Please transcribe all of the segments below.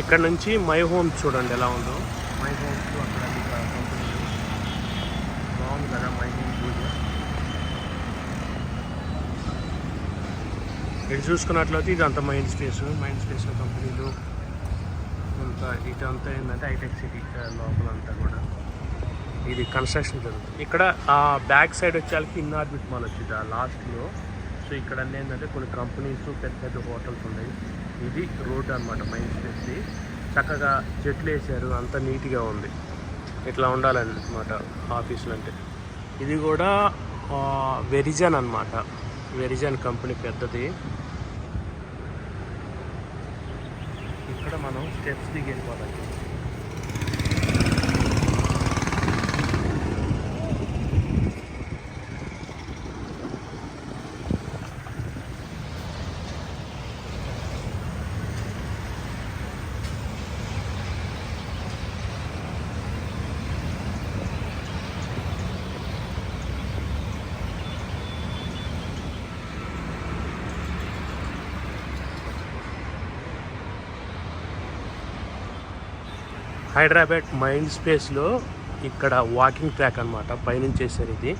ఇక్కడ నుంచి my homes చూడండి ఎలా ఉందో. మై హోమ్స్ అక్కడ బాగుంది కదా మై హోమ్ పూజ ఇటు చూసుకున్నట్లయితే ఇది అంత మైండ్ స్పేస్. మైండ్ స్పేస్ కంపెనీలు ఇటు అంతా ఏంటంటే హైటెక్ సిటీ లోపల అంతా కూడా. ఇది కన్స్ట్రక్షన్ జరుగుతుంది. ఇక్కడ ఆ బ్యాక్ సైడ్ వచ్చేసరికి ఇన్ ఆర్బిట్ మాల్ వచ్చింది. ఆ లాస్ట్లో సో ఇక్కడ ఏంటంటే కొన్ని కంపెనీస్ పెద్ద పెద్ద హోటల్స్ ఉన్నాయి. ఇది రోడ్ అనమాట మైండ్ స్ట్రీట్ది చక్కగా చెట్లు వేసారు అంత నీట్గా ఉంది. ఇట్లా ఉండాలన్నమాట ఆఫీసులు అంటే. ఇది కూడా వెరిజన్ అనమాట వెరిజన్ కంపెనీ పెద్దది. ఇక్కడ మనం స్టెప్స్ దిగి వెళ్ళిపోవాలి. హైదరాబాద్ మైండ్ స్పేస్లో ఇక్కడ వాకింగ్ ట్రాక్ అనమాట పైనుంచి చేశారు ఇది.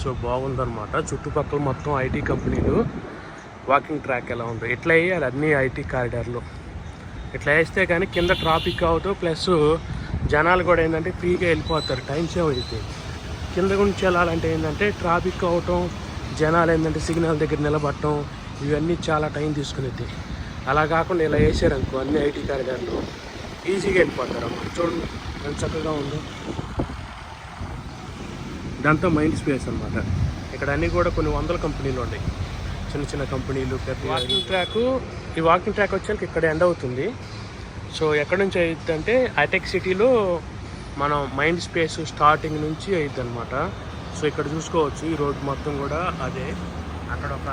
సో బాగుందనమాట చుట్టుపక్కల మొత్తం ఐటీ కంపెనీలు వాకింగ్ ట్రాక్ ఎలా ఉందో. ఇట్లా వేయాలి? అన్ని ఐటీ కారిడార్లు. ఇట్లా వేస్తే కానీ కింద ట్రాఫిక్ అవుతూ ప్లస్ జనాలు కూడా ఏంటంటే ఫ్రీగా వెళ్ళిపోతారు. టైం సేవ్ అవుతుంది కింద గురించి వెళ్ళాలంటే ఏంటంటే ట్రాఫిక్ అవటం జనాలు ఏంటంటే సిగ్నల్ దగ్గర నిలబడటం ఇవన్నీ చాలా టైం తీసుకునేది. అలా కాకుండా ఇలా వేసారనుకో అన్ని ఐటీ కారిడార్లు. ఈజీగా వెళ్ళిపోతారు అమ్మ. చూడండి ఎంత చక్కగా ఉందో. ఇదంతా మైండ్ స్పేస్ అనమాట ఇక్కడ అన్నీ కూడా కొన్ని వందల కంపెనీలు ఉన్నాయి. చిన్న చిన్న కంపెనీలు పెద్ద వాకింగ్ ట్రాక్ ఈ వాకింగ్ ట్రాక్ వచ్చాక ఇక్కడ ఎండ్ అవుతుంది. సో ఎక్కడి నుంచి అయ్యిద్ది అంటే హైటెక్ సిటీలో మనం మైండ్ స్పేస్ స్టార్టింగ్ నుంచి అయ్యిద్ది అనమాట సో ఇక్కడ చూసుకోవచ్చు ఈ రోడ్ మొత్తం కూడా అదే. అక్కడ ఒక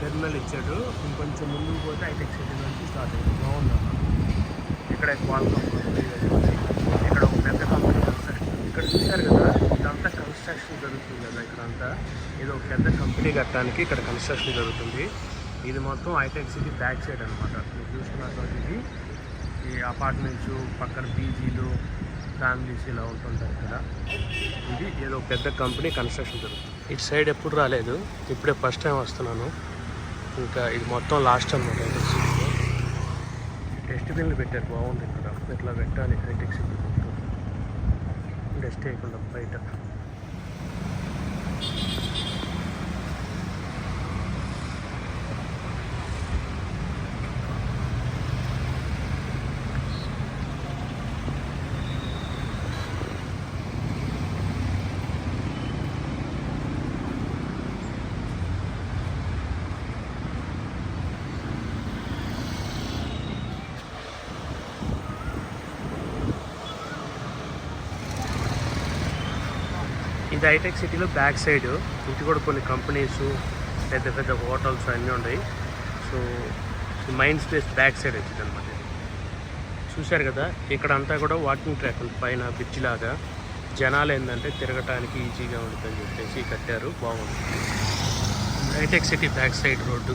టెర్మినల్ ఇచ్చాడు. ఇంకొంచెం ముందుకు పోతే హైటెక్ సిటీ నుంచి స్టార్ట్ అన్నమాట. ఇక్కడ క్వాల్కమ్ కంపెనీ ఇక్కడ ఒక పెద్ద కంపెనీ ఇక్కడ చూశారు కదా ఇదంతా కన్స్ట్రక్షన్ జరుగుతుంది కదా ఇక్కడంతా. ఇది ఒక పెద్ద కంపెనీ కట్టడానికి ఇక్కడ కన్స్ట్రక్షన్ జరుగుతుంది. ఇది మొత్తం హైటెక్ సిటీ బ్యాక్ సైడ్ అనమాట మీరు చూసుకున్నటువంటి ఇది. ఈ అపార్ట్మెంట్స్ పక్కన పీజీలు ఫ్యామిలీస్ ఇలా ఉంటుంటాయి ఇక్కడ. ఇది ఏదో పెద్ద కంపెనీ కన్స్ట్రక్షన్ జరుగుతుంది. ఇటు సైడ్ ఎప్పుడు రాలేదు. ఇప్పుడే ఫస్ట్ టైం వస్తున్నాను. ఇంకా ఇది మొత్తం లాస్ట్ అనమాట హైటెక్ పెట్టారు బాగుంది ఇక్కడ. ఇట్లా పెట్టాలి? హైటెక్ సిటీ డస్ట్ వేయకుండా బయట. ఇది హైటెక్ సిటీలో బ్యాక్ సైడ్ ఇటు కూడా కొన్ని కంపెనీస్ పెద్ద పెద్ద హోటల్స్ అన్నీ ఉన్నాయి. So mind space back side వచ్చింది అనమాట చూశారు కదా ఇక్కడ అంతా కూడా వాకింగ్ ట్రాక్ ఉంది. పైన బ్రిడ్జ్ లాగా. జనాలు ఏంటంటే తిరగటానికి ఈజీగా ఉంటుందని చెప్పేసి కట్టారు. బాగుంది. హైటెక్ సిటీ బ్యాక్ సైడ్ రోడ్డు.